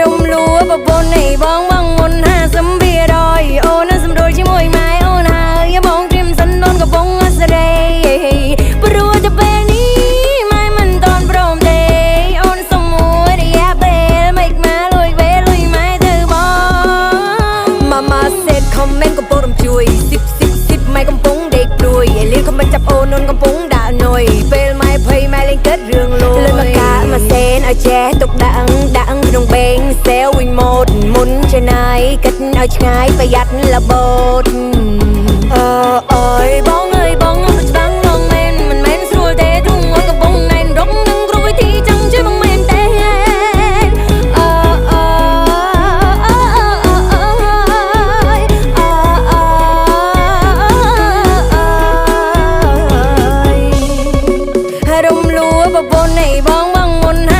រំលួប្រពន្ធនៃបងបងមុនហាសំវារយអូននឹងសម្រួលជាមួយម៉ែអូនហើយបងត្រៀមសិនដូនកំពុងអសរេព្រោះតែពេលនេះម៉ែមិនតន់ព្រមទេអូនសុំមួយរយៈពេលមិនមកលួយវេលុយម៉ែទៅបង Mama said comment កំពុងរំជួយស៊ីបស៊ីបស៊ីបម៉ែកំពុងដេកព្រួយឯលៀនក៏មិនចាប់អូននួនកំពុងដាក់នុយពេលម៉ែភ័យម៉ែលេងគិតរឿងលួយលើមកកាមកសេនឲ្យចេះទុកដាក់ដា ក្នុងបេងសេវវិញម៉ូតមុនច្នៃគិតឲ្យឆ្ងាយប្រយ័ត្នលបោតអើអើយបងអើយបងមិនច្បាំងបងមែនមិនមែនស្រួលទេទ្រង់ឲ្យកំពុងណែនរំនឹងគ្រប់វិធីចង់ជួយបងមែនទេអើអើអើអើអើអើអើហើយរំលួប្រពន្ធឯបងបងមុនហើយ